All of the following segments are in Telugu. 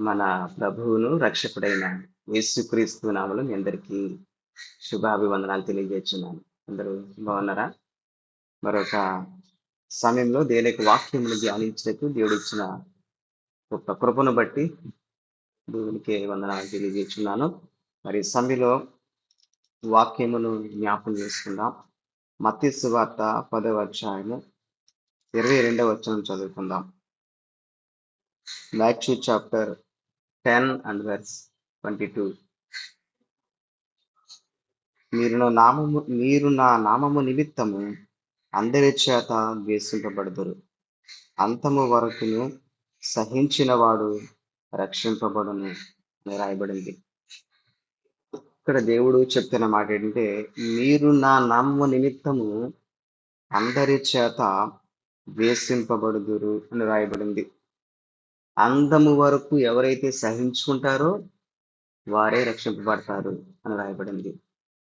మన ప్రభువును రక్షకుడైన యేసుక్రీస్తు నామలు మీ అందరికీ శుభాభివందనాలు తెలియజేస్తున్నాను. అందరూ బాగున్నారా? మరొక సమయంలో దేవుని యొక్క వాక్యమును ధ్యానించినట్టు దేవుడు ఇచ్చిన గొప్ప కృపను బట్టి దేవునికి వందనాలు తెలియజేస్తున్నాను. మరి సమయంలో వాక్యమును జ్ఞాపం చేసుకుందాం. మత్స్సు వార్త పదవ అధ్యాయము ఇరవై రెండవ వచనం చదువుకుందాం. Matthew chapter ten and verse twenty two. మీరు నా నామము మీరు నా నామము నిమిత్తము అందరి చేత ద్వేషింపబడదురు అంతము వరకును సహించిన వాడు రక్షింపబడును అని రాయబడింది. ఇక్కడ దేవుడు చెప్తున్న మాట ఏంటంటే మీరు నా నామము నిమిత్తము అందరి చేత ద్వేషింపబడుదురు అని రాయబడింది. అందము వరకు ఎవరైతే సహించుకుంటారో వారే రక్షింపబడతారు అని రాయబడింది.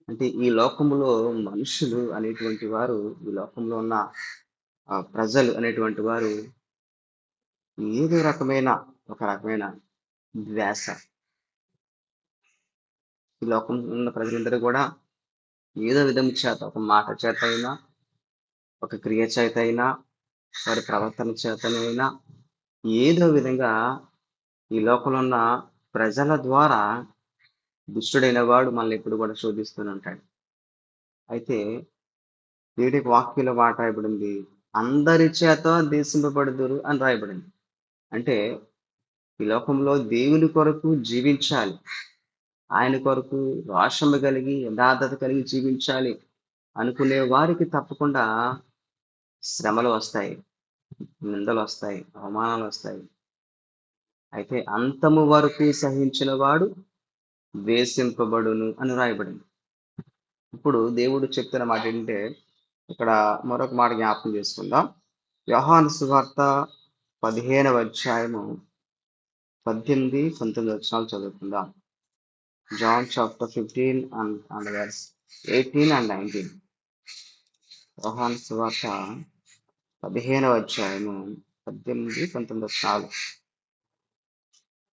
అంటే ఈ లోకంలో మనుషులు అనేటువంటి వారు ఈ లోకంలో ఉన్న ప్రజలు అనేటువంటి వారు ఏదో రకమైన ఒక రకమైన ద్వేష. ఈ లోకంలో ఉన్న ప్రజలందరూ కూడా ఏదో విధం చేత ఒక మాట చేత అయినా ఒక క్రియ చేత అయినా వారి ప్రవర్తన చేతనైనా ఏదో విధంగా ఈ లోకంలో ఉన్న ప్రజల ద్వారా దుష్టుడైన వాడు మనల్ని ఎప్పుడు కూడా శోధిస్తూనే ఉంటాడు. అయితే దేవుడికి వాక్యంలో మాట రాయబడింది అందరి చేత దేశింపబడుదురు అని రాయబడింది. అంటే ఈ లోకంలో దేవుని కొరకు జీవించాలి ఆయన కొరకు రోషమ కలిగి యథార్థత కలిగి జీవించాలి అనుకునే వారికి తప్పకుండా శ్రమలు వస్తాయి. నిందలు వస్తాయి అవమానాలు వస్తాయి అయితే అంతము వరకు సహించిన వాడు వేసింపబడును అని రాయబడింది ఇప్పుడు దేవుడు చెప్తున్న మాట ఏంటంటే ఇక్కడ మరొక మాట జ్ఞాపకం చేసుకుందాం. యోహాను సువార్త పదిహేనవ అధ్యాయము పద్దెనిమిది పంతొమ్మిది వచనాలు చదువుకుందాం. John chapter fifteen and and eighteen and nineteen. యోహాను సువార్త పదిహేనవ అధ్యాయము పద్దెనిమిది పంతొమ్మిది వచనాలు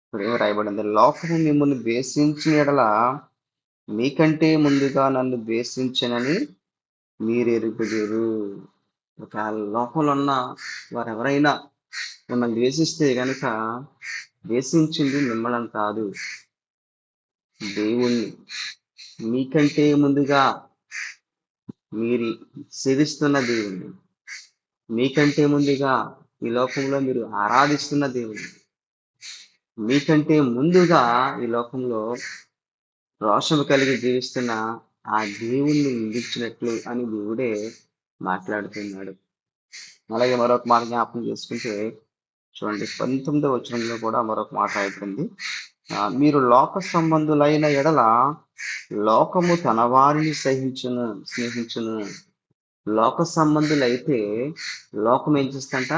ఇప్పుడు ఏమి రాయబడింది. లోకము మిమ్మల్ని ద్వేషించిన ఎడల మీకంటే ముందుగా నన్ను ద్వేషించనని మీరు ఎరుగుదురు. ఒక లోకంలో ఉన్న వారు ఎవరైనా మిమ్మల్ని ద్వేషిస్తే కనుక ద్వేషించింది మిమ్మల్ని కాదు. దేవుణ్ణి మీకంటే ముందుగా మీరు సేవిస్తున్న దేవుణ్ణి. మీకంటే ముందుగా ఈ లోకంలో మీరు ఆరాధిస్తున్న దేవుడు. మీకంటే ముందుగా ఈ లోకంలో రోషము కలిగి జీవిస్తున్న ఆ దేవుణ్ణి నిందించినట్లు అని దేవుడే మాట్లాడుతున్నాడు. అలాగే మరొక మాట జ్ఞాపకం చేసుకుంటే చూడండి పంతొమ్మిదో వచనంలో కూడా మరొక మాట అవుతుంది మీరు లోక సంబంధులైన ఎడల లోకము తన వారిని సహించును స్నేహించును. లోక సంబంధులైతే లోకం ఏం చేస్తంట?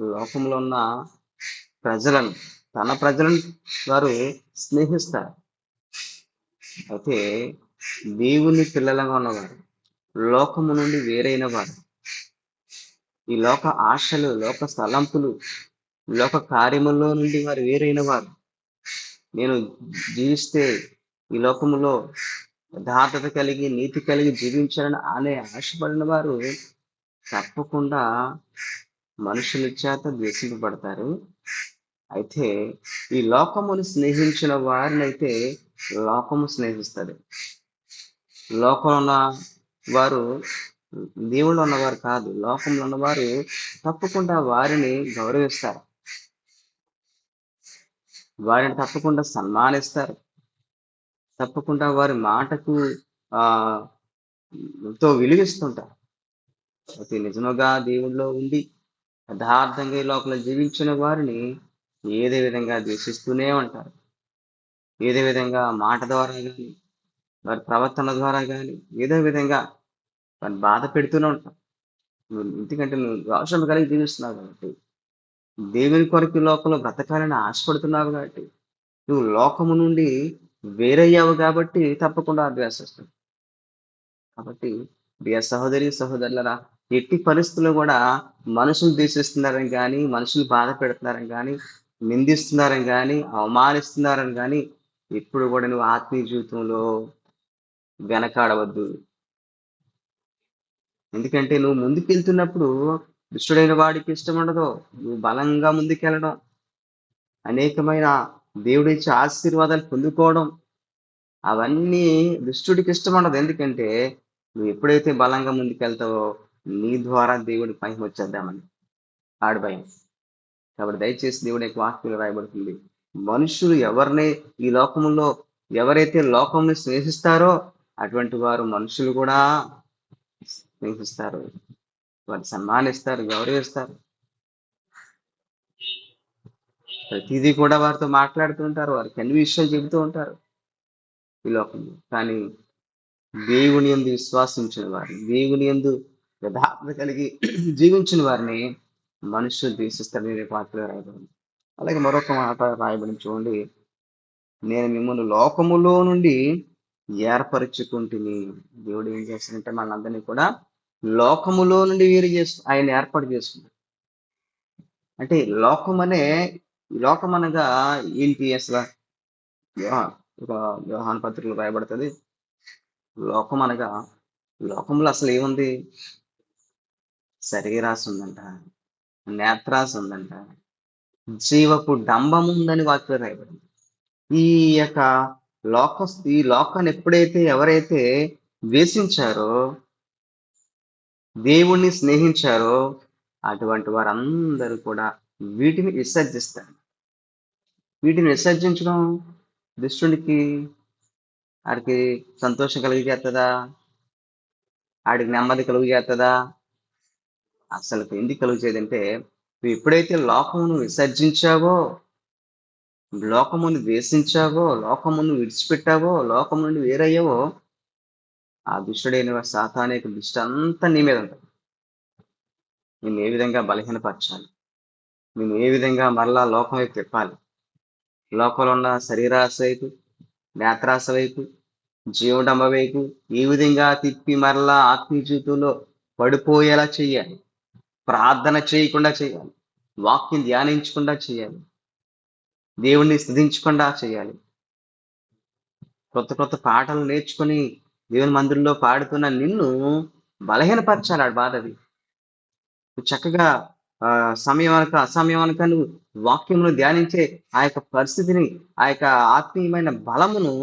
లోకంలో ఉన్న ప్రజలను తన ప్రజలను వారు స్నేహిస్తారు. అయితే దేవుని పిల్లలుగా ఉన్నవారు లోకము నుండి వేరైన వారు ఈ లోక ఆశలు లోక స్థలంపులు లోక కార్యముల్లో నుండి వారు వేరైన వారు. నేను జీవిస్తే ఈ లోకములో యథార్థత కలిగి నీతి కలిగి జీవించాలని అనే ఆశపడిన వారు తప్పకుండా మనుషుల చేత ద్వేషింపబడతారు. అయితే ఈ లోకమును స్నేహించిన వారిని అయితే లోకము స్నేహిస్తుంది. లోకంలో ఉన్న వారు దేవుళ్ళు ఉన్నవారు కాదు లోకంలో ఉన్నవారు తప్పకుండా వారిని గౌరవిస్తారు. వారిని తప్పకుండా సన్మానిస్తారు. తప్పకుండా వారి మాటకు ఆ ఎంతో విలువిస్తుంటారు అయితే నిజముగా దేవుళ్ళో ఉండి యథార్థంగా లోపల జీవించిన వారిని ఏదే విధంగా ద్వేషిస్తూనే ఉంటారు. ఏదే విధంగా మాట ద్వారా కానీ వారి ప్రవర్తన ద్వారా కానీ ఏదో విధంగా వారిని బాధ పెడుతూనే ఉంటారు. నువ్వు ఎందుకంటే నువ్వు రోషం కలిగి జీవిస్తున్నావు కాబట్టి దేవుని కొరకు లోపల లోకంలో బ్రతకాలని ఆశపడుతున్నావు కాబట్టి నువ్వు లోకము నుండి వేరయ్యావు కాబట్టి తప్పకుండా అభ్యాసిస్తావు కాబట్టి ప్రియ సహోదరి సహోదరులరా ఎట్టి పరిస్థితుల్లో కూడా మనుషులు ద్వేషిస్తున్నారని కానీ మనుషులు బాధ పెడుతున్నారని కానీ నిందిస్తున్నారని కానీ అవమానిస్తున్నారని కానీ ఎప్పుడు కూడా నువ్వు ఆత్మీయ జీవితంలో వెనకాడవద్దు. ఎందుకంటే నువ్వు ముందుకు వెళ్తున్నప్పుడు దుష్టుడైన వాడికి ఇష్టం ఉండదు. నువ్వు బలంగా ముందుకెళ్ళడం. అనేకమైన దేవుడిచ్చే ఆశీర్వాదాలు పొందుకోవడం అవన్నీ దుష్టుడికి ఇష్టం ఉండదు ఎందుకంటే నువ్వు ఎప్పుడైతే బలంగా ముందుకెళ్తావో నీ ద్వారా దేవుడి పైకి వచ్చేద్దామని ఆడి భయం. కాబట్టి దయచేసి దేవుడి యొక్క వాక్యంలో రాయబడుతుంది. మనుషులు ఎవరిని ఈ లోకములో ఎవరైతే లోకంని స్నేహిస్తారో అటువంటి వారు మనుషులు కూడా స్నేహిస్తారు. వారు సన్మానిస్తారు గౌరవిస్తారు. ప్రతిదీ కూడా వారితో మాట్లాడుతూ ఉంటారు వారికి అన్ని విషయాలు చెబుతూ ఉంటారు ఈ లోకంలో. కానీ దేవుని ఎందు విశ్వాసించిన వారిని దేవుని ఎందు యథార్థ కలిగి జీవించిన వారిని మనుషులు ద్వేషిస్తారని రేపు రాయబడి రాయబడింది అలాగే మరొక మాట రాయబడి చూడండి. నేను మిమ్మల్ని లోకములో నుండి ఏర్పరచుకుంటుని దేవుడు ఏం చేస్తాడంటే మనందరినీ కూడా లోకములో నుండి వేరు చేస్తు ఆయన ఏర్పాటు చేస్తుంది అంటే లోకం అనే లోకం అనగా ఏంటి అసలు? ఒక వ్యవహాన పత్రికలో రాయబడుతుంది. లోకం అనగా లోకంలో అసలు ఏముంది? శరీరాశ ఉందంట నేత్రాశ ఉందంట జీవపు డంబం ఉందని వాక్యం రాయబడింది. ఈ యొక్క లోక ఈ లోకాన్ని ఎప్పుడైతే ఎవరైతే ద్వేషించారో దేవుణ్ణి స్నేహించారో అటువంటి వారందరూ కూడా వీటిని విసర్జిస్తాడు వీటిని విసర్జించడం దుష్టునికి ఆడికి సంతోషం కలిగజేస్తుందా ఆడికి నెమ్మది కలుగు చేస్తుందా అసలు ఎందుకు కలుగుచేదంటే నువ్వు ఎప్పుడైతే లోకమును విసర్జించావో లోకమును ద్వేషించావో లోకమును విడిచిపెట్టావో లోకం నుండి వేరయ్యావో ఆ దుష్టుడైన సాతాన్ యొక్క దృష్టి అంతా నీ మీద ఉంటుంది. నేను ఏ విధంగా బలహీనపరచాలి? నేను ఏ విధంగా మరలా లోకం వైపు తిప్పాలి? లోకంలో ఉన్న శరీరాశ వైపు నేత్రాశ వైపు జీవడంబ వైపు ఏ విధంగా తిప్పి మరలా ఆత్మీయ జీవితంలో పడిపోయేలా చేయాలి? ప్రార్థన చేయకుండా చేయాలి. వాక్యం ధ్యానించకుండా చేయాలి. దేవుణ్ణి స్థుతించకుండా చేయాలి. కొత్త కొత్త పాటలు నేర్చుకొని దేవుని మందిరంలో పాడుతున్న నిన్ను బలహీనపరచాలి ఆడు బాధది అది. చక్కగా సమయం అనక అసమయం అనక నువ్వు వాక్యమును ధ్యానించే ఆ యొక్క పరిస్థితిని ఆ యొక్క ఆత్మీయమైన బలమును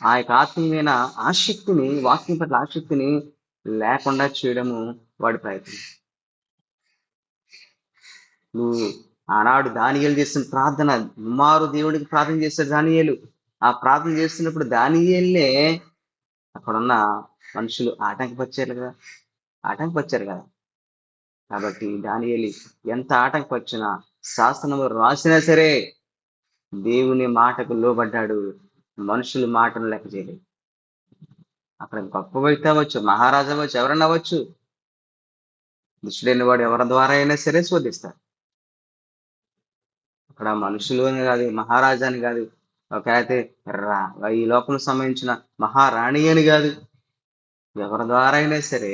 ఆ యొక్క ఆత్మీయమైన ఆసక్తిని వాక్యం పట్ల ఆసక్తిని లేకుండా చేయడము వాడి ప్రయత్నం. నువ్వు ఆనాడు దానియలు చేసిన ప్రార్థన మారు దేవుడికి ప్రార్థన చేశాడు దానియలు. ఆ ప్రార్థన చేస్తున్నప్పుడు దానియేలే అక్కడున్న మనుషులు ఆటంకపరిచారు కదా. ఆటంకపరిచారు కదా. కాబట్టి దానియలి ఎంత ఆటంకపరిచినా శాసనము రాసినా సరే దేవుని మాటకు లోబడ్డాడు. మనుషుల మాటను లెక్క చేయలేదు. అక్కడ గొప్ప వ్యక్తి అవ్వచ్చు మహారాజు అవ్వచ్చు ఎవరన్నా అవ్వచ్చు. దుష్టుడైన వాడు ఎవరి ద్వారా అయినా సరే శోధిస్తారు. అక్కడ మనుషులు అని కాదు మహారాజా అని కాదు ఒక అయితే రా ఈ లోకం సంబంధించిన మహారాణి అని కాదు ఎవరి ద్వారా అయినా సరే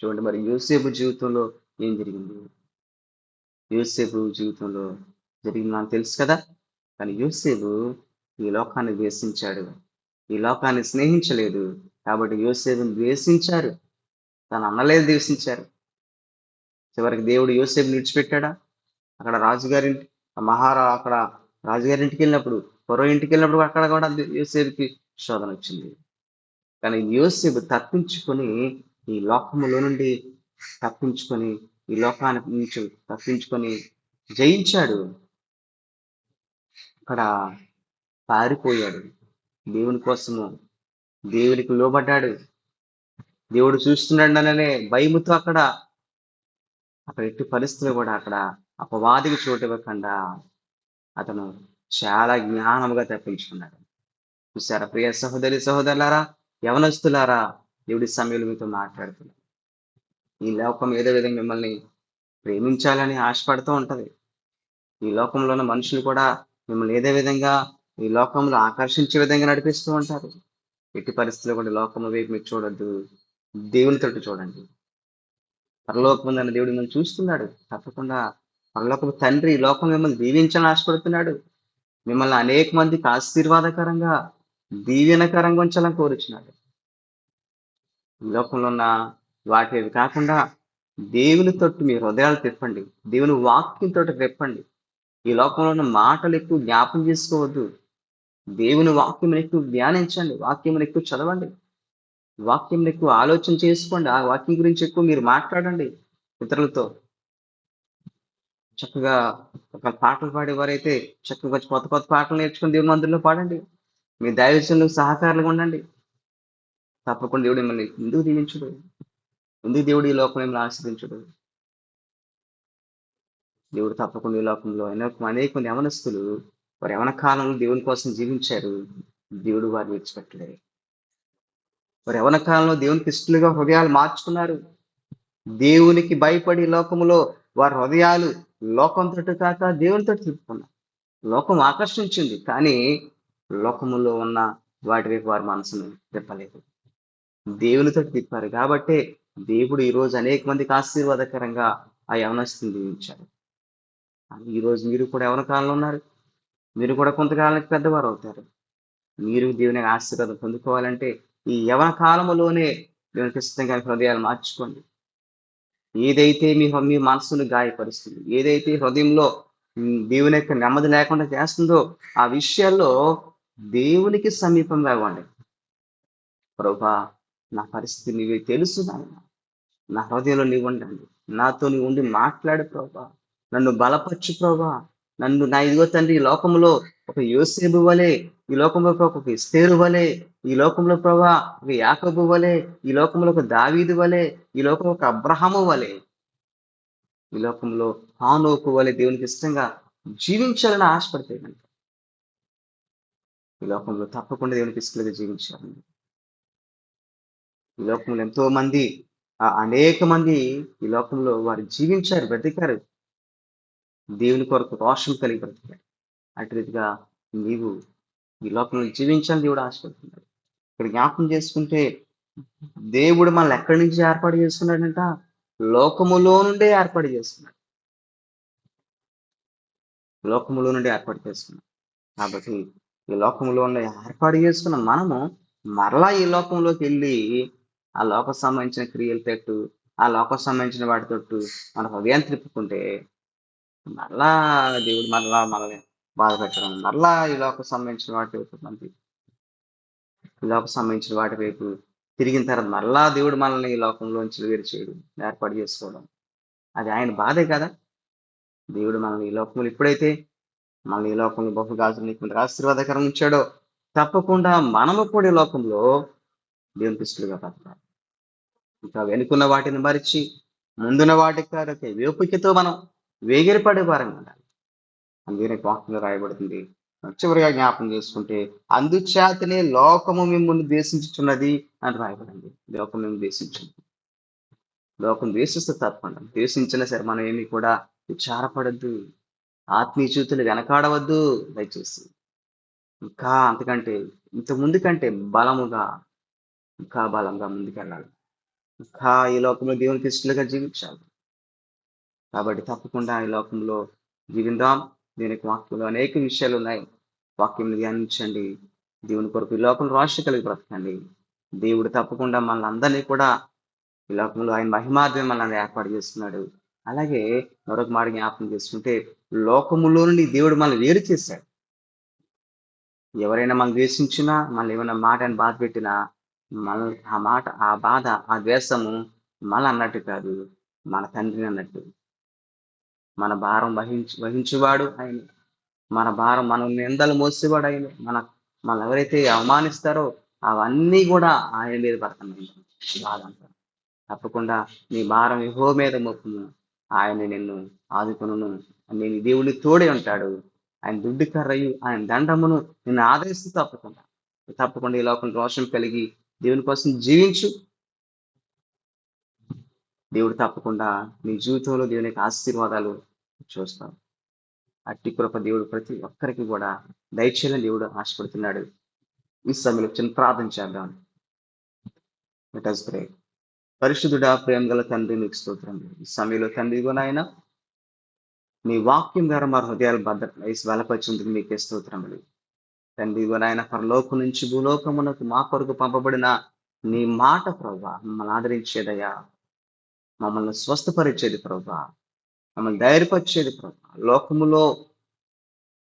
చూడండి మరి యూసేపు జీవితంలో ఏం జరిగింది? యూసేపు జీవితంలో జరిగింది నాకు తెలుసు కదా? కానీ యూసేపు ఈ లోకాన్ని ద్వేషించాడు. ఈ లోకాన్ని స్నేహించలేదు. కాబట్టి యోసేపుని ద్వేషించారు. తన అన్నలేదు ద్వేషించారు. చివరికి దేవుడు యోసేపుని విడిచిపెట్టాడా? అక్కడ రాజుగారింటి మహారా అక్కడ రాజుగారింటికి వెళ్ళినప్పుడు పొరవ ఇంటికి వెళ్ళినప్పుడు అక్కడ కూడా యోసేపుకి శోధన వచ్చింది. కానీ యోసేపు తప్పించుకొని ఈ లోకములో నుండి తప్పించుకొని ఈ లోకాన్ని నుంచి తప్పించుకొని జయించాడు. అక్కడ పారిపోయాడు. దేవుని కోసము దేవునికి లోబడ్డాడు. దేవుడు చూస్తున్నాడననే భయముతో అక్కడ అక్కడ ఎట్టి పరిస్థితులు కూడా అక్కడ అపవాదికి చోటు ఇవ్వకుండా అతను చాలా జ్ఞానముగా తప్పించుకున్నాడు. చూసారా ప్రియ సహోదరి సహోదరులారా యవనస్తులారా దేవుడి సమయంలో మీతో మాట్లాడుతున్నాడు ఈ లోకం ఏదో విధంగా మిమ్మల్ని ప్రేమించాలని ఆశపడుతూ ఉంటుంది. ఈ లోకంలో ఉన్న మనుషులు కూడా మిమ్మల్ని ఏదే విధంగా ఈ లోకంలో ఆకర్షించే విధంగా నడిపిస్తూ ఉంటారు. ఎట్టి పరిస్థితుల్లో కూడా లోకం వైపు మీరు చూడొద్దు. దేవుని తోటి చూడండి. పరలోకం ఉందన్న దేవుడు మిమ్మల్ని చూస్తున్నాడు. తప్పకుండా పరలోకపు తండ్రి ఈ లోకం మిమ్మల్ని దీవించాలని ఆశపడుతున్నాడు. మిమ్మల్ని అనేక మందికి ఆశీర్వాదకరంగా దీవెనకరంగా ఉంచాలని కోరుచున్నాడు. లోకంలో ఉన్న వాటి కాకుండా దేవుని తోటి మీ హృదయాలు తిప్పండి. దేవుని వాక్యంతో తెప్పండి. ఈ లోకంలో ఉన్న మాటలు ఎక్కువ జ్ఞాపం చేసుకోవద్దు. దేవుని వాక్యం ఎక్కువ ధ్యానించండి. వాక్యం ఎక్కువ చదవండి. వాక్యం ఎక్కువ ఆలోచన చేసుకోండి. ఆ వాక్యం గురించి ఎక్కువ మీరు మాట్లాడండి ఇతరులతో. చక్కగా ఒక పాటలు పాడేవారైతే చక్కగా కొత్త కొత్త పాటలు నేర్చుకుని దేవుని మందుల్లో పాడండి. మీ దైవజనులకు సహకారంగా ఉండండి. తప్పకుండా దేవుడు మిమ్మల్ని ఎందుకు దీవించడు? ఎందుకు దేవుడు ఈ లోకం మిమ్మల్ని ఆశ్రయించుడు దేవుడు తప్పకుండా ఈ లోకంలో అనేక అనేక యవనస్తులు వారు యవన కాలంలో దేవుని కోసం జీవించారు. దేవుడు వారు విడిచిపెట్టలేదు వారు యవన కాలంలో దేవునికి ఇష్టలుగా హృదయాలు మార్చుకున్నారు. దేవునికి భయపడి లోకములో వారి హృదయాలు లోకంతో కాక దేవునితో తిప్పుకున్నారు. లోకం ఆకర్షించింది కానీ లోకములో ఉన్న వాటి వైపు వారి మనసును తిప్పలేదు. దేవునితో తిప్పారు కాబట్టే దేవుడు ఈ రోజు అనేక మందికి ఆశీర్వాదకరంగా ఆ యవనస్తుని దీవించాడు. ఈ రోజు మీరు కూడా యవన కాలంలో ఉన్నారు. మీరు కూడా కొంతకాలానికి పెద్దవారు అవుతారు. మీరు దేవుని ఆశీర్వాదం పొందుకోవాలంటే ఈ యవన కాలములోనే దేవునికి ఇష్టంగా హృదయాలు మార్చుకోండి. ఏదైతే మీ మీ మనసును గాయపరుస్తుంది ఏదైతే హృదయంలో దేవుని యొక్క నెమ్మది లేకుండా చేస్తుందో ఆ విషయాల్లో దేవునికి సమీపంగా ఇవ్వండి ప్రభా నా పరిస్థితి నీవే తెలుసు నాయన. నా హృదయంలో నీవు ఉండండి. నాతో నీవు ఉండి మాట్లాడు ప్రభా. నన్ను బలపరచు ప్రభా. నన్ను నా ఇదిగో తండ్రి ఈ లోకంలో ఒక యోసేబు వలె ఈ లోకంలో ఒక ఇస్తేరు వలె ఈ లోకంలో ప్రభా ఒక యాకబు వలె ఈ లోకంలో ఒక దావీదు వలె ఈ లోకంలో ఒక అబ్రహము వలె ఈ లోకంలో హానోకు వలె దేవునికి ఇష్టంగా జీవించాలని ఆశపడతాయి కనుక. ఈ లోకంలో తప్పకుండా దేవునికి ఇష్టంగా జీవించాలని. ఈ లోకంలో ఎంతో మంది అనేక మంది ఈ లోకంలో వారు జీవించారు బ్రతికారు. దేవుని కొరకు రోషం కలిగి బ్రతికారు. అటు రీతిగా నీవు ఈ లోకంలో జీవించాలని దేవుడు ఆశపడుతున్నాడు. ఇక్కడ జ్ఞాపకం చేసుకుంటే దేవుడు మనల్ని ఎక్కడి నుంచి ఏర్పాటు చేస్తున్నాడంట? లోకములో నుండే ఏర్పాటు చేస్తున్నాడు. లోకములో నుండి ఏర్పాటు చేస్తున్నాం కాబట్టి ఈ లోకంలో ఉన్న ఏర్పాటు చేసుకున్న మనము మరలా ఈ లోకంలోకి వెళ్ళి ఆ లోక సంబంధించిన క్రియలు తట్టు ఆ లోక సంబంధించిన వాటితోటి మన హృదయం తిప్పుకుంటే మరలా దేవుడు మరలా మనల్ని బాధ పెట్టడం మరలా ఈ లోక సంబంధించిన వాటి వైపు మనకి ఈ లోక సంబంధించిన వాటి వైపు తిరిగిన తర్వాత మరలా దేవుడు మనల్ని ఈ లోకంలోంచి వేరు చేయడం ఏర్పాటు చేసుకోవడం. అది ఆయన బాధే కదా? దేవుడు మనల్ని ఈ లోకంలో ఎప్పుడైతే మనల్ని ఈ లోకంలో బహుగాజులు నీకు ఆశీర్వాదకరం ఇచ్చాడో తప్పకుండా మనము కూడా ఈ లోకంలో దేవుని దృష్టిగా బతకాలి ఇంకా వెనుకున్న వాటిని మరిచి ముందున్న వాటికి కారకే వేపుకతో మనం వేగిరపడే వారంగా ఉండాలి. అందుకనే వాక్యంలో రాయబడుతుంది. చివరిగా జ్ఞాపం చేసుకుంటే అందుచేతనే లోకము మిమ్మల్ని ద్వేషించుచున్నది అని రాయబడింది. లోకం మేము ద్వేషించింది లోకం ద్వేషిస్తే తప్పకుండా. ద్వేషించినా సరే మనం ఏమి కూడా విచారపడద్దు. ఆత్మీయ చూతులు వెనకాడవద్దు దయచేసి. ఇంకా అంతకంటే ఇంత ముందు కంటే బలముగా ఇంకా బలంగా ముందుకెళ్ళాలి. ఇంకా ఈ లోకంలో దేవునికి ఇష్టలుగా జీవించాలి. కాబట్టి తప్పకుండా ఈ లోకంలో జీవిందాం. దీనికి వాక్యంలో అనేక విషయాలు ఉన్నాయి. వాక్యం ధ్యానించండి. దేవుని కొరకు ఈ లోకంలో రాష్ట్ర కలిగి బ్రతకండి. దేవుడు తప్పకుండా మనల్ని అందరినీ కూడా ఈ లోకంలో ఆయన మహిమార్థమే మనల్ని ఏర్పాటు చేస్తున్నాడు. అలాగే మరొక మాట జ్ఞాపకం చేసుకుంటే లోకములో నుండి దేవుడు మనల్ని వేరు చేశాడు. ఎవరైనా మనం ద్వేషించినా మళ్ళీ ఏమైనా మాటని బాధ పెట్టినా మన ఆ మాట ఆ బాధ ఆ ద్వేషము మన అన్నట్టు కాదు మన తండ్రిని అన్నట్టు. మన భారం వహించి వహించేవాడు ఆయన. మన భారం మన నిందలు మోసేవాడు ఆయన. మన మనం ఎవరైతే అవమానిస్తారో అవన్నీ కూడా ఆయన మీద పడుతున్నాయి. బాధ అంతా. తప్పకుండా నీ భారం యెహోవా మీద మోపును ఆయన నిన్ను ఆదుకును నేను దేవుని తోడే ఉంటాడు. ఆయన దుడ్డు కర్రయు ఆయన దండమును నిన్ను ఆదరిస్తూ తప్పకుండా. తప్పకుండా ఈ లోకం రోషం కలిగి దేవుని కోసం జీవించు. దేవుడు తప్పకుండా నీ జీవితంలో దేవుని యొక్క ఆశీర్వాదాలు చూస్తాం. అట్టి కృప దేవుడు ప్రతి ఒక్కరికి కూడా దయచేయాలని దేవుడు ఆశపడుతున్నాడు. ఈ సమయంలో చిన్న ప్రార్థన చేద్దాం. లెట్ us పరిశుద్ధుడా ప్రేమ గల తండ్రి నీకు స్తోత్రం. ఈ సమయంలో తండ్రి నాయన మీ వాక్యం ద్వారా మా హృదయాలు భద్ర వేసి బలపరిచేందుకు మీకే స్తోత్రములు. తండ్రి ఆయన నాయన పరలోకం నుంచి భూలోకమునకు మా కొరకు పంపబడిన నీ మాట ప్రభా మమ్మల్ని ఆదరించేదయ్యా. మమ్మల్ని స్వస్థపరిచేది ప్రభా మమ్మల్ని ధైర్యపరిచేది ప్రభా. లోకములో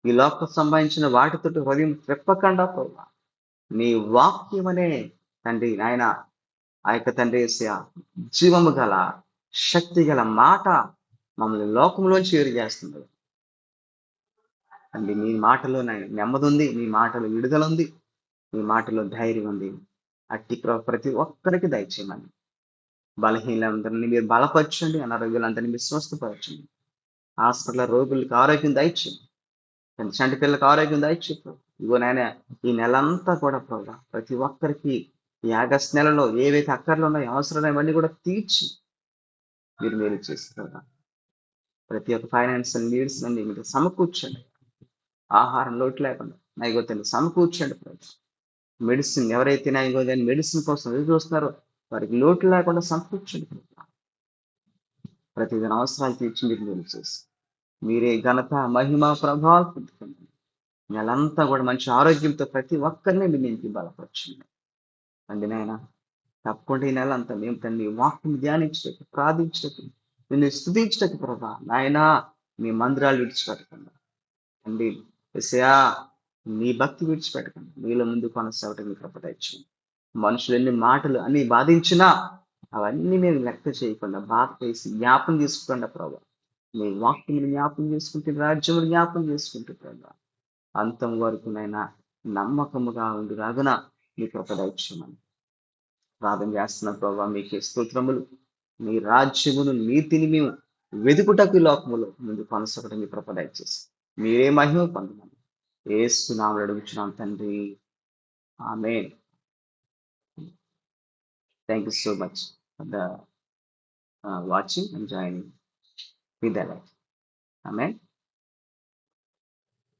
ఈ లోక సంబంధించిన వాటితో హృదయం చెప్పకుండా ప్రభా నీ వాక్యం అనే తండ్రి నాయన ఆ యొక్క తండ్రి జీవము గల శక్తి గల మాట మమ్మల్ని లోకంలోంచి ఎరిగేస్తుంది. అండి మీ మాటలో నెమ్మది ఉంది మీ మాటలో విడుదల ఉంది మీ మాటలో ధైర్యం ఉంది అట్టి ప్రతి ఒక్కరికి దయచేయమని. బలహీనందరినీ మీరు బలపరచండి అనారోగ్యాలందరినీ మీరు స్వస్థపరచండి. హాస్పిటల్ రోగులకు ఆరోగ్యం దయచేయండి. చంటి పిల్లలకు ఆరోగ్యం దయచేపు ఇగో నాయన ఈ నెలంతా కూడా ప్రభా ప్రతి ఒక్కరికి ఈ ఆగస్ట్ నెలలో ఏవైతే అక్కర్లు ఉన్నాయో అవసరం ఇవన్నీ కూడా తీర్చి మీరు మేలు చేస్తారు. ప్రతి ఒక్క ఫైనాన్షియల్ నీడ్స్ అన్ని మీరు సమకూర్చండి. ఆహారం లోటు లేకుండా. నైగో తండ్రి సమకూర్చండి ప్రభు. మెడిసిన్ ఎవరైతే నైగో దాని మెడిసిన్ కోసం ఎదురు చూస్తున్నారో వారికి లోటు లేకుండా సమకూర్చండి ప్రభు. ప్రతి అవసరాలు తీర్చి మీరు చేసి. మీరే ఘనత మహిమ ప్రభావాలు పొందుకోండి. నెలంతా కూడా మంచి ఆరోగ్యంతో ప్రతి ఒక్కరిని మీ నేను బలపరచండి. అండి నాయన తప్పకుండా ఈ నెల అంతా మేము తన్ని వాక్యం ధ్యానించటకు ప్రార్థించటకు నిన్ను స్థుతించటకు ప్రభా నాయన మీ మందిరాలు విడిచిపెట్టకుండా. అండి ఎసయా నీ భక్తి విడిచిపెట్టకండి. నీలో ముందు కొనసాగటం మీ కృప దయచేయండి మనుషులు ఎన్ని మాటలు అన్ని బాధించినా అవన్నీ మేము వ్యక్త చేయకుండా బాధ చేసి జ్ఞాపం చేసుకోండి ప్రభా. మీ వాక్యం జ్ఞాపం చేసుకుంటే రాజ్యం జ్ఞాపం చేసుకుంటే ప్రభా. అంతం వరకు నైనా నమ్మకముగా ఉండి రాగున మీ కృప దయచేయమని ప్రార్థన చేస్తున్న ప్రభావ మీకే స్తోత్రములు. మీ రాజ్యమును నీతిని మేము వెదుకుటకు ఈ ముందు కొనసాగడం మీ కృప దయచేసి మీరే మహిమ పొందమని ఏస్తున్నాము అడుగుచున్నాం తండ్రి. ఆమె thank you so much for the watching and joining with life ఆమె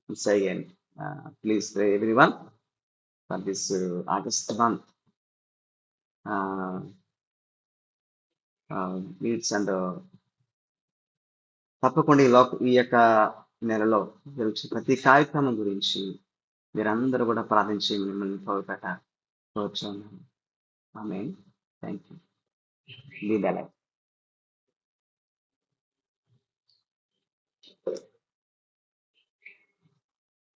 second please everyone for this August month meets and తప్పకుండా ఈ లోక ఈ యొక్క నెలలో జరుగుతున్న ప్రతి కార్యక్రమం గురించి మీరందరూ కూడా ప్రార్థించి మిమ్మల్ని పౌరపేట కోరుచున్నాను. ఆమె థ్యాంక్ యూ బీ